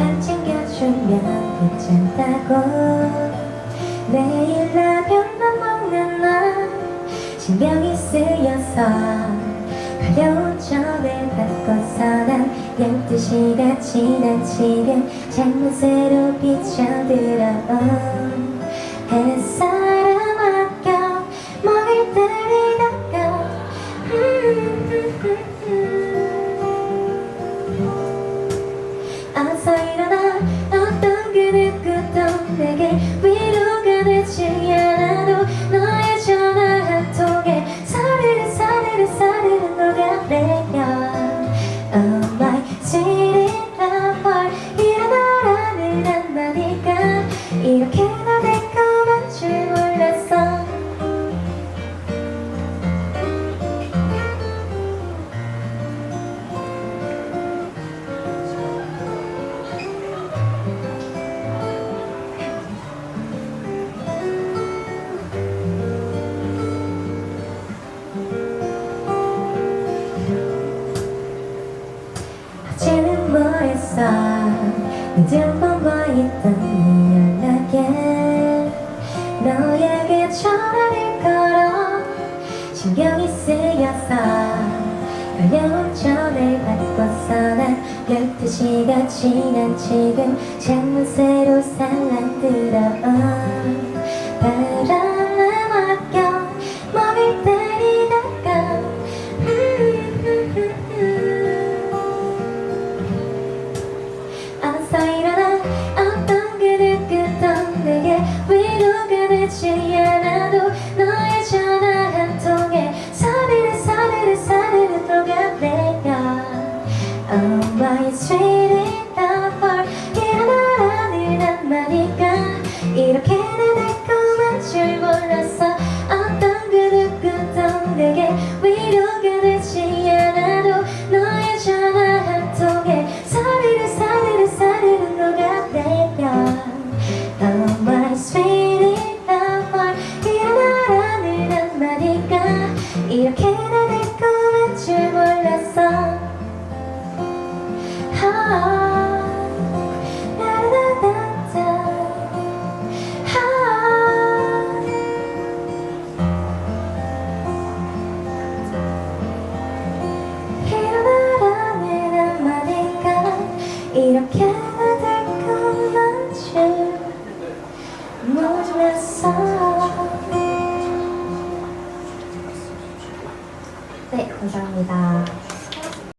먹으면 괜찮다고. 매일 라면만 먹는 날 신경이 쓰여서 가려운 점을 바꿔서 난 12시가 지난 지금 창문새로 비춰들어온 햇살을 맡겨 먹을 때리다가 어서 일어나 어떤 뭐했어 늦은 밤과 있던 네 연락에 너에게 전화를 걸어. 신경이 쓰여서 걸려온 전을 받고서 난 12시가 지난 지금 창문새로 살랑 들어온 All my trading 이렇게나 달콤한 줄 몰랐어 네, 감사합니다.